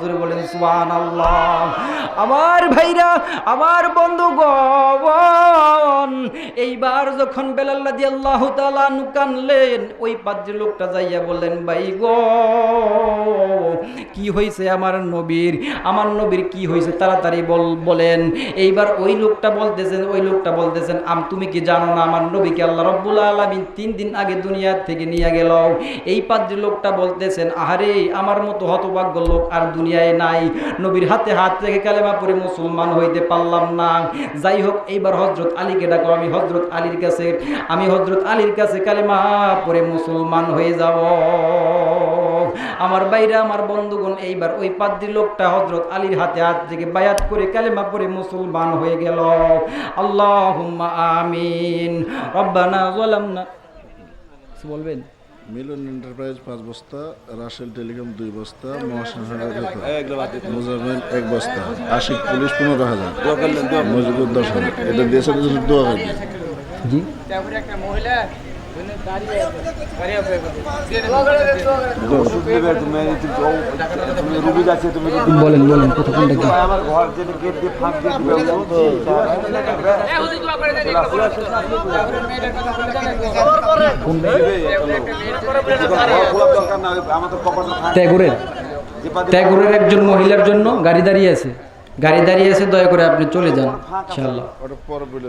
জোরে আল্লাহ আমার ভাইরা, আমার বন্ধুগণ, এইবার যখন বেলাল রাদিয়াল্লাহু তাআলা নু কানলেন, ওই পাদ্রী লোকটা যাইয়া বললেন, ভাই গো, কি হয়েছে আমার নবীর? আমার নবীর কি হয়েছে তাড়াতাড়ি বল, বলেন। এইবার ওই লোকটা বলতেছেন, ওই লোকটা বলতেছেন, আম, তুমি কি জানো না আমার নবীকে আল্লাহ রব্বুল আলামিন তিন দিন আগে দুনিয়ার থেকে নিয়ে গেল? এই পাদ্রী লোকটা বলতেছেন, আহারে, আমার মতো হতভাগ্য লোক আর দুনিয়ায় নাই। নবীর হাতে হাত রেখে কালেমা পরে মুসলমান হইতে পারলাম না। যাই হোক এইবার হজরত আলীকে ডাকো, আমি হজরত আলীর কাছে, আমি হজরত আলীর কাছে কালেমা পরে মুসলমান হয়ে যাব। আমার বাইরে আমার বন্ধুগণ, এইবার ওই পাদ্রী লোকটা হজরত আলীর হাতে হাত থেকে বায়াত করে কালেমা পরে মুসলমান হয়ে গেল। আল্লাহুম্মা আমিন। রব্বানা যালামনা কিছু বলবেন? মিলন এন্টারপ্রাইজ পাঁচ বস্তা রাসেল টেলিকম দুই বস্তা মুজামিল এক বস্তা আশিক পুলিশ পনেরো হাজার মজিবুর দশ হাজার। এটা দেশের দু হাজার জি। বলেন বলেন কথা কোনটা কি? আমার ঘর যে গেট দিয়ে ফাঁক দিয়ে ট্যাগোরের একজন মহিলার জন্য গাড়ি দাঁড়িয়ে আছে। গাড়ি দাঁড়িয়ে আছে দয়া করে আপনি চলে যান ইনশাআল্লাহ। ওটা পরে বলে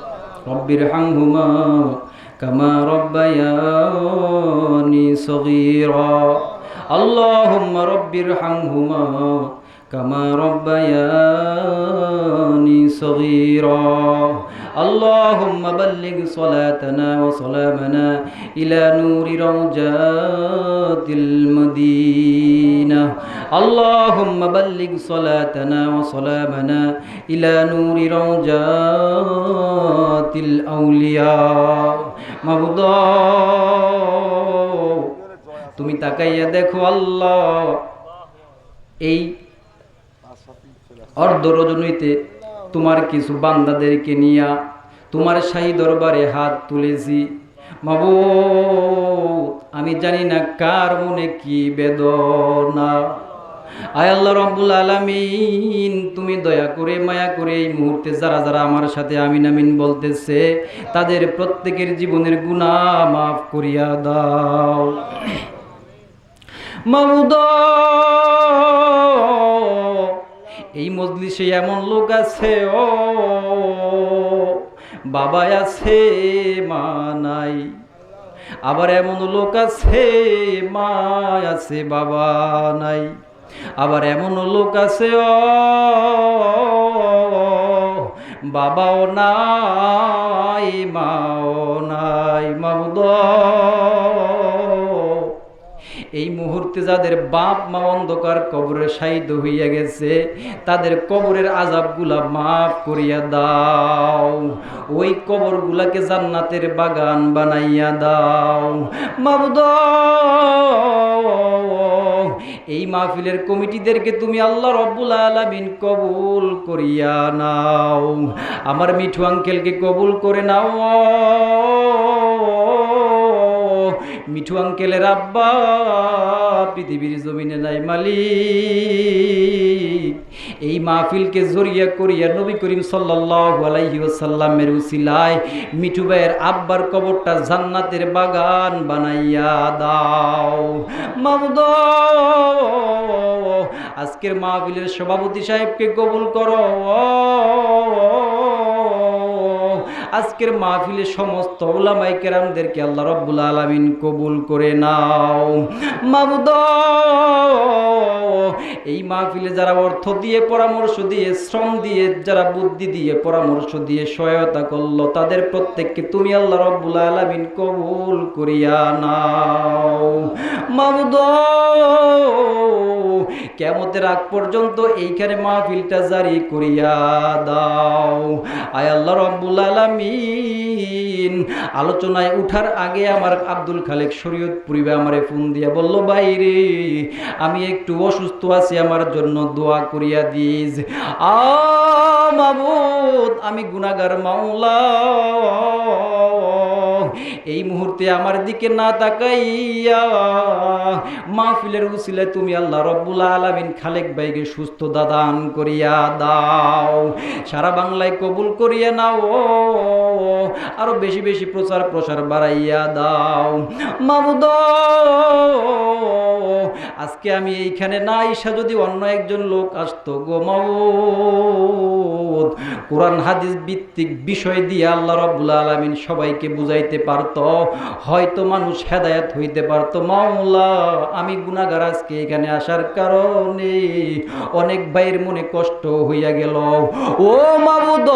رب ارحمهما كما ربياني صغيرا اللهم رب ارحمهما كما ربياني صغيرا اللهم بلغ صلاتنا وسلامنا إلى نور روجات المدينة اللهم بلغ صلاتنا وسلامنا إلى نور روجات الأولياء مبضى তুমি তাকাইয়া দেখো আল্লাহ এই অর্ধ রজনীতে তোমার কিছু বান্দাদেরকে নিয়া তোমার শাহী দরবারে হাত তুলেছি। মাবু আমি জানি না কার মনে কি বেদনা। আয় আল্লাহ রব্বুল আলামিন, তুমি দয়া করে মায়া করে এই মুহূর্তে যারা যারা আমার সাথে আমিন আমিন বলতেছে, তাদের প্রত্যেকের জীবনের গুনাহ মাফ করিয়া দাও। মামুদ এই মজলিসে এমন লোক আছে, ও বাবা আছে, মা নাই। আবার এমন লোক আছে মা আছে, বাবা নাই। আবার এমন লোক আছে, ও, বাবাও নাই, মাও নাই মামুদ এই মুহূর্তে যাদের বাপ মা অন্ধকার কবরে শাহিদ হইয়া গেছে, তাদের কবরের আজাবগুলা মাফ করিয়া দাও। ওই কবরগুলাকে জান্নাতের বাগান বানাইয়া দাও। মাবুদ, এই মাহফিলের কমিটিদেরকে তুমি আল্লাহ রব্বুল আলামিন কবুল করিয়া নাও। আমার মিঠু আঙ্কেলকে কবুল করে নাও। মিঠু আঙ্কেলের আব্বা, পৃথিবীর জমিনে নাই মালিক। এই মাহফিলকে জড়িয়া করিয়া নবী করিম ওয়াসাল্লামের উসিলায় মিঠু ভাইয়ের আব্বার কবরটা জান্নাতের বাগান বানাইয়া দাও। মামুদ, আজকের মাহফিলের সভাপতি সাহেবকে কবুল করো। আজকের মাহফিলে সমস্ত ওলামাই কেরামদেরকে আল্লাহ রব্বুল আলামিন কবুল করে নাও। মামুদ এই মাহফিলে যারা অর্থ দিয়ে, পরামর্শ দিয়ে, শ্রম দিয়ে, যারা বুদ্ধি দিয়ে, পরামর্শ দিয়ে সহায়তা করল, তাদের প্রত্যেককে তুমি আল্লাহ রব্বুল আলামিন কবুল করিয়া নাও। মামুদ কেমতের আগ পর্যন্ত এইখানে মাহফিলটা জারি করিয়া দাও। আয় আল্লাহ রব্বুল আলামিন। আলোচনায় উঠার আগে আমার আব্দুল খালেক শরীয়ত পুরিবে আমারে ফোন দিয়া বলল বাইরে আমি একটু অসুস্থ আছি, আমার জন্য দোয়া করিয়া দিস। আ মাবুদ, আমি গুনাগার মাওলা। এই মুহূর্তে আমার দিকে না তাকাইয়া মাহফিলের উসিলে তুমি আল্লাহ রব্বুল আলামিন খালেক ভাইকে সুস্থ দাদান করিয়া দাও। সারা বাংলায় কবুল করিয়া নাও, আরও বেশি বেশি প্রচার প্রসার বাড়াইয়া দাও। মামুদ আজকে আমি এইখানে না আইসা যদি অন্য একজন লোক আসতো গো মামুদ কোরআন, হাদিস ভিত্তিক বিষয় দিয়ে আল্লাহ রব্বুল আলামিন সবাইকে বুঝাইতে পারত, হয়তো মানুষ হেদায়েত হইতে পারত। মাওলা, আমি গুনাহগার আজকে এখানে আসার কারণে অনেক ভাইয়ের মনে কষ্ট হইয়া গেল। ও মাবুদ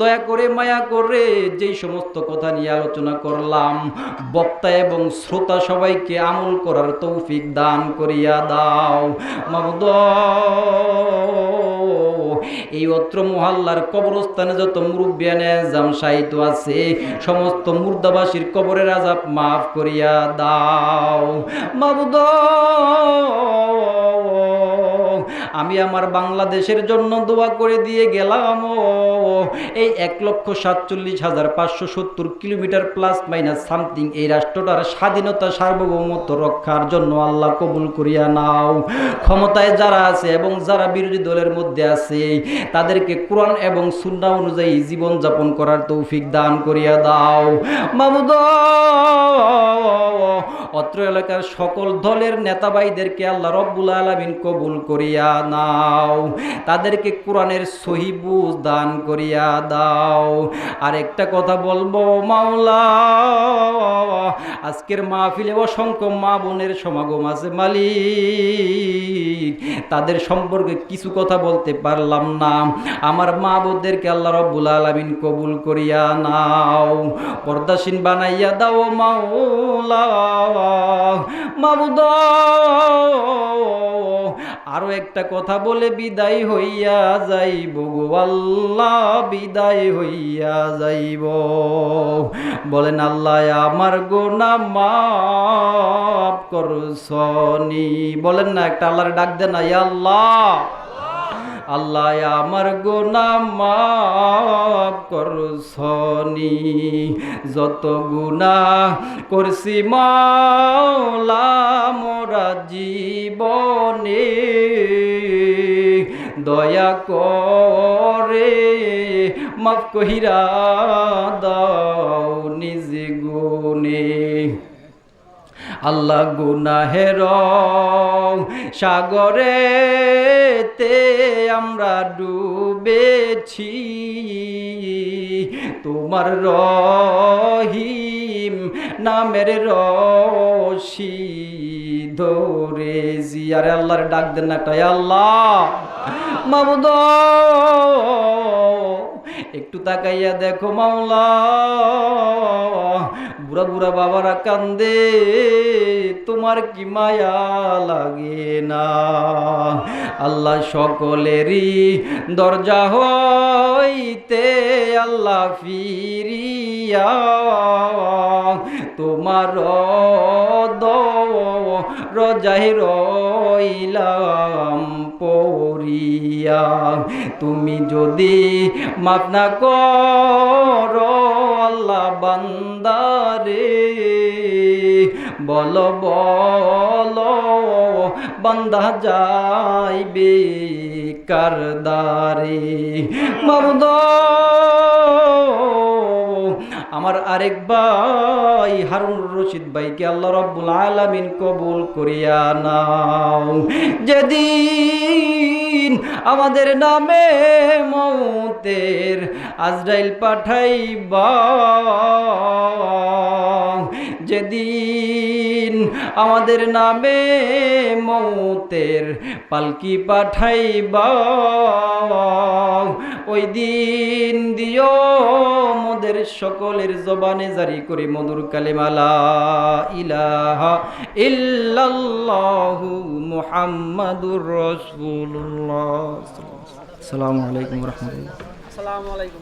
দয়া করে মায়া করে যেই সমস্ত কথা নিয়ে আলোচনা করলাম, বক্তা এবং শ্রোতা সবাইকে আমল করার তৌফিক দান করিয়া দাও। মাবুদ এই অত্র মহল্লার কবরস্থানে যত মুরব্বিয়ানে জাম আছে, সমস্ত মুর্দাবাসীর কবরের আজাব মাফ করিয়া দাও। মাবুদ! আমি আমার বাংলাদেশের জন্য দোয়া করে দিয়ে গেলাম এই এক লক্ষ সাতচল্লিশ হাজার পাঁচশো সত্তর কিলোমিটার প্লাস মাইনাস সামথিং এই রাষ্ট্রটার স্বাধীনতা সার্বভৌমত্ব রক্ষার জন্য আল্লাহ কবুল করিয়া নাও। ক্ষমতায় যারা আছে এবং যারা বিরোধী দলের মধ্যে আছে, তাদেরকে কোরআন এবং সুন্না অনুযায়ী জীবন যাপন করার তৌফিক দান করিয়া দাও। মামুদ অত্র এলাকার সকল দলের নেতাবাইদেরকে আল্লাহ রব্বুল আলামিন কবুল করিয়া নাও। তাদেরকে কোরআনের সহিবুজ দান করিয়া দাও। আর একটা কথা বলব, মাওলা, আজকের মাহফিলে অসংখ্য মা বোনের সমাগম আছে, মালিক। তাদের সম্পর্কে কিছু কথা বলতে পারলাম না। আমার মা বোনদেরকে আল্লাহ রব্বুল আলামিন কবুল করিয়া নাও। পর্দাসীন বানাইয়া দাও, মাওলা। মাবুদ আরও একটা কথা বলে বিদায় হইয়া যাইব গো আল্লাহ, বিদায় হইয়া যাইব। বলেন, আল্লাহ, আমার গোনা মাফ করছনি বলেন না, একটা আল্লাহর ডাক দেন আল্লাহ। আল্লাহ আমার গোনা মাফ করছনি যত গুণা করছি মাওলা মোরা জীবনে, দয়া করে মাফ কহিরা দাও নিজ গুণে। আল্লাহ গুনাহের সাগরে তে আমরা ডুবেছি। তোমার রহিম নামের রশি ধরেছি আরে আল্লাহর ডাক দেন না একটা আল্লাহ। মামুদ, একটু তাকাইয়া দেখো মাওলা। বুড়া বুড়া বাবারা কান্দে, তোমার কি মায়া লাগে না? আল্লাহ সকলেরই দরজা হইতে আল্লাহ ফিরিয়া, তোমার রজাই রইলাম পড়িয়া। তুমি যদি মাফ না করো আল্লাহ বান্দারে বল বল, বান্দা যাইবে কারদারে মাবুদ আমার আরেক ভাই হারুন রশিদ ভাইকে আল্লাহ রব্বুল আলামিন কবুল করিয়া নাও। যেদিন আমাদের নামে মৌতের আজরাইল পাঠাইবা। যেদিন আমাদের নামে মৌতের পালকি পাঠাইবা। ওই দিন দিও মোদের সকলের জবানে জারি করে মধুর কালেমালা ইলাহা ইল্লাল্লাহু মুহাম্মাদুর রাসূলুল্লাহ। আসসালামু আলাইকুম রহমতুল্লাহ। আসসালামু আলাইকুম।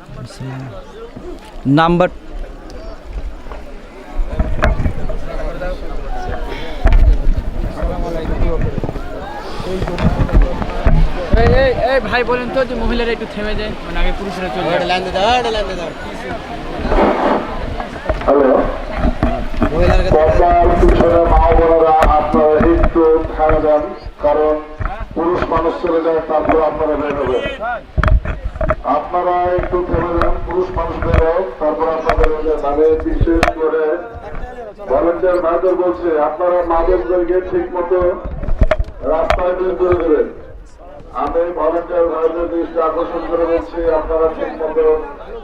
নাম্বার এই ভাই বলেন তো যে মহিলারা একটু থেমে যায় মানে আগে পুরুষরা চলে আপনারা একটু ধ্যান দেন কারণ পুরুষ মানুষ চলে যায় তারপর আপনারা বের হবেন আপনারা একটু থেমে যান পুরুষ মানুষ বের হোক তারপর আপনাদের নামে বিশেষ করে ভলেন্টিয়ার ভাইদের বলছে আপনারা মাদকদেরকে ঠিক মতো রাস্তায় বের করে দেবেন। আমি ভলেন্টিয়ার ভাইদের দৃষ্টি আকর্ষণ করে বলছি আপনারা ঠিক মতো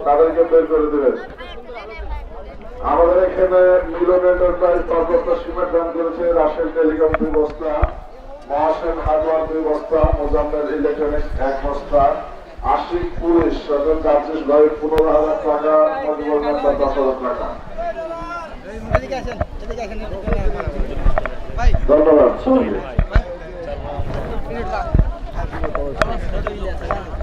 তাদেরকে বের করে দেবেন। আমাদের এখানে মিলন এন্টারপ্রাইজ পার্বত্য সিমেন্ট দান করেছে রাশেল টেলিকম দুই বস্তা মহাসেন হার্ডওয়ার দুই বস্তা মোজাম্মের ইলেকট্রনিক্স এক বস্তা আশিক পুলিশ সকল কার্যেশ ভাই পনেরো হাজার টাকা মজিবুর রহমান দশ হাজার টাকা। ধন্যবাদ। Gracias.